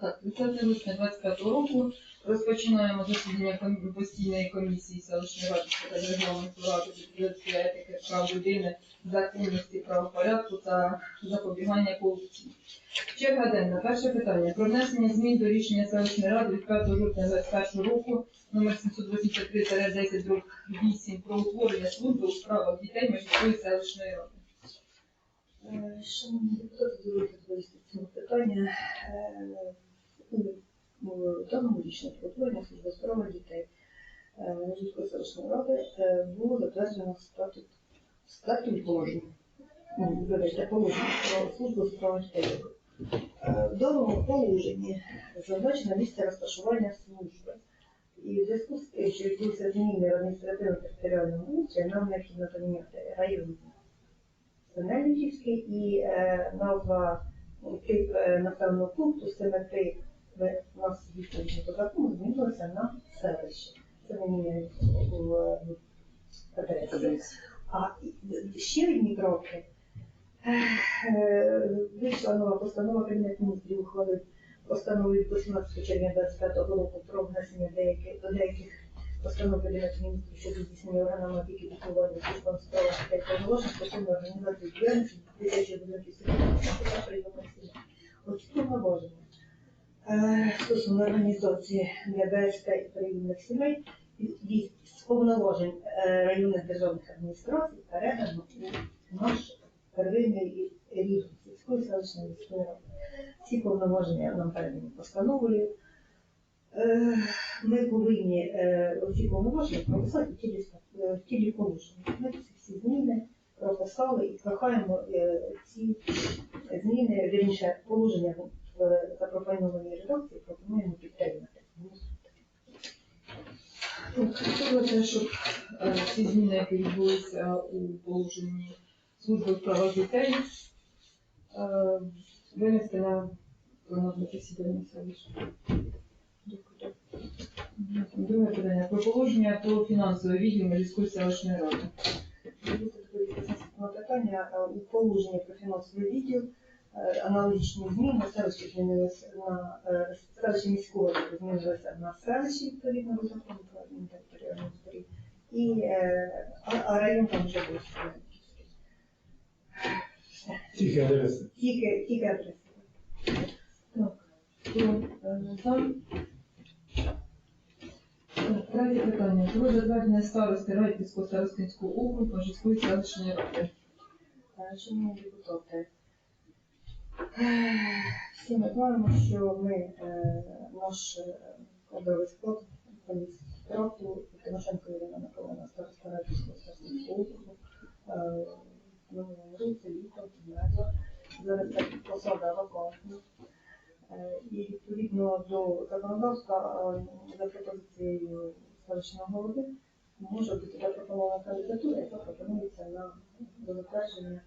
Так, 30 липня 25 року розпочинаємо засідання постійної комісії селищної ради питань регламенту ради депутатської етики, прав людини, законності, правопорядку та запобігання корупції. Черга денна. Перше питання. Про внесення змін до рішення селищної ради від 5 жовтня 2021 року номер 783-10 друг 8 про утворення служби у справах дітей Межівської селищної ради. Е, Шановні депутати, відповісти цього питання. Рішенні про утворення служби справи дітей е, Мужицької селищної ради е, було затверджено статут статут положення. Ну, вибачте, положення про службу справи дітей. В даному положенні зазначено місце розташування служби. І в зв'язку з тим, що відбулися зміни в адміністративно-територіальному устрої, нам необхідно поміняти район Сенельниківський і е, назва ну, тип населеного пункту Семети в у нас відповідно до закону змінилася на селище. Це не міняє в, адресі. А ще одні кроки. Е, Вийшла нова постанова Кабінет міністрів ухвалив постанову від 18 червня 25 року про внесення деяких, до деяких постанов Кабінету міністрів щодо здійснення органами опіки піклування службам справах та повноважень стосовно організації діяльності дитячої будинків та прийому повноваження е, стосовно організації ДБСТ і прийомних сімей від з повноважень е, районних державних адміністрацій передано у наш первинний рівень сільської селищної міської. Ці повноваження нам передані постановою. Е, Ми повинні е, оці повноваження прописати в тілі, е, положення. Ми всі зміни прописали і прохаємо е, ці зміни, вірніше, положення в запропонованій редакції пропонуємо підтримати. Так, те, щоб е, ці зміни, які відбулися у положенні служби в правах дітей, е, винести на пленарне засідання селища? Друге питання. Про положення про фінансовий відділ Міської селищної ради. Питання е, у положенні про фінансовий відділ. Е, Аналогічні зміни селище змінилося на е, селище міського змінилося на селище відповідно до закону про адмінтериторіальну історію. І е, а, район там вже був. Тільки адреса. Тільки тільки адреса. Хто е, за? Третє питання. Про затвердження старости Радьківського старостинського округу Межівської селищної ради. Е, Шановні депутати, е, всі ми знаємо, що ми е, наш е, кадровий склад поліс Трату Тимошенко Ірина Миколаївна староста Радівського старостинського округу. е, минулому році літом підмерла. Зараз ця посада вакантна. Е, І відповідно до законодавства е, за пропозицією селищного голови може бути запропонована кандидатура, яка пропонується на затвердження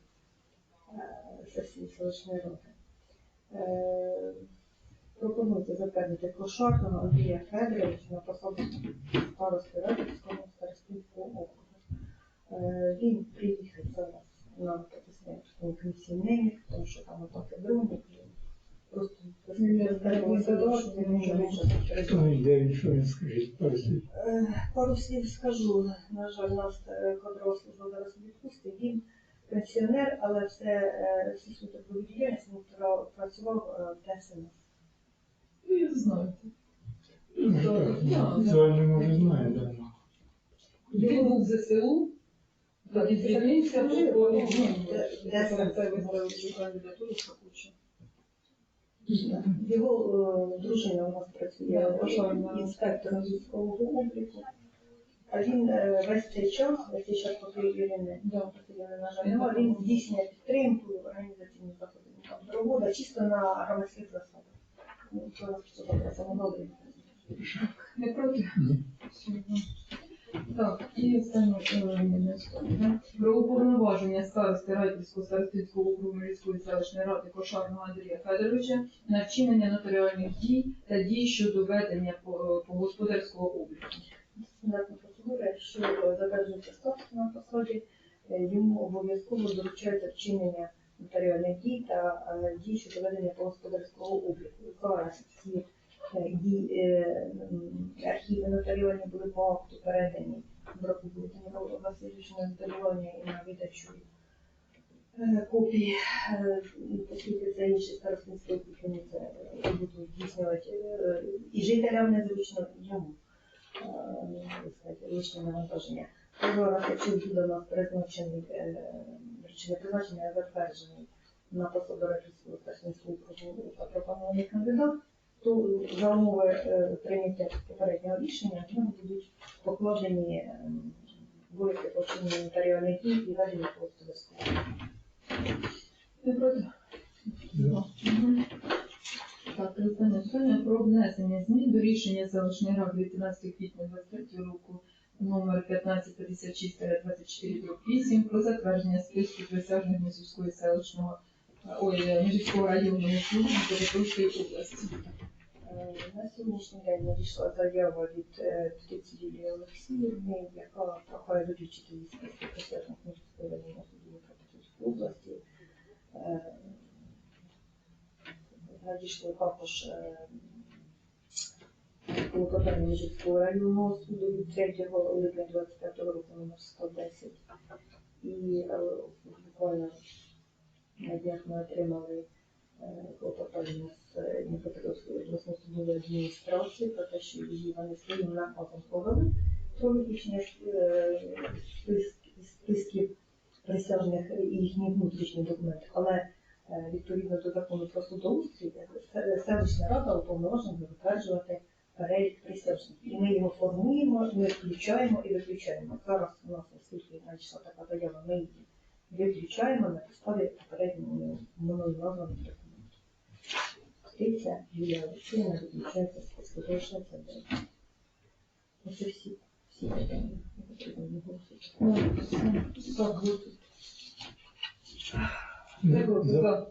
е, сесії селищної ради. Е, Пропонується затвердити Кошарного Андрія Федоровича на посаду старости Радівського старостинського округу. Е, Він приїхав зараз на потисне комісії нині, тому що там отаке дрони. Просто пару слів. Скажу. На жаль, нас е, кадрова служба зараз у відпустці. Він пенсіонер, але все всі свою діяльність працював в ДСНС. Ви знаєте. Да. Візуально, може, знає давно. Він був в ЗСУ, звільнився, це виставив цю кандидатуру Сакуча. Його е, дружина у нас працює інспектором військового обліку. А він е, весь цей час, весь цей час, поки Ірини на жаль, він здійснює підтримку організаційні заходи, робота чисто на громадських засадах. Ну, не проти? Так, і останнє е? Про уповноваження старости Радівського старостинського округу Мирської селищної ради Кошарного Андрія Федоровича на вчинення нотаріальних дій та дій щодо ведення по, по господарського обліку. Стандартна процедура, якщо е, затверджується статус на посаді, е, йому обов'язково доручається вчинення нотаріальних дій та е, дій щодо ведення по господарського обліку. ці е, е, архіви нотаріальні були по акту передані Браку Володимиру Васильовичу на нотаріювання і на видачу е, копій, оскільки це інші старостинські опікуни, це будуть здійснювати і жителям незручно, і йому лишнє навантаження. То якщо буде у нас призначений, призначення затверджений на посаду Рахівського старостинського округу запропонований кандидат, то за умови е, прийняття попереднього рішення нього будуть покладені ем, обов'язки по вчиненню нотаріальних дій і просто військового. Не проти? Да. Так, останнє питання про внесення змін до рішення селищної ради від 13 квітня 23 року номер 1556-24 про затвердження списку присяжних Мізівської селищного ой, Мізівського районного суду Дніпропетровської області. Е, На сьогоднішній день надійшла заява від е, птиці Юлії Олексіївни, яка прохає виключити її списку присяжних Міжського районного суду Дніпропетровської області. Е, Надійшло також е, клопотання Міжського районного суду від 3 липня 25 року номер 110. І е, буквально днях ми отримали е, клопотання з е, Дніпропетровської обласної судової адміністрації про те, що її вони своїм наказом повели про виключення е, спис- списків присяжних і їхні внутрішні документи. Але відповідно до закону про судоустрій, селищна рада уповноважена затверджувати перелік присяжних. І ми його формуємо, ми включаємо і виключаємо. Зараз у нас, оскільки надійшла така заява, ми її виключаємо на підставі попередньої мною названих документів. Птиця Юлія Олексіївна виключається з списку залишається де. Оце всі, всі питання. Не потрібно не голосувати. Так, голосуємо. За. За.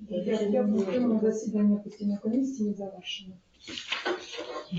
Дякую. Дякую. Засідання постійної комісії завершено.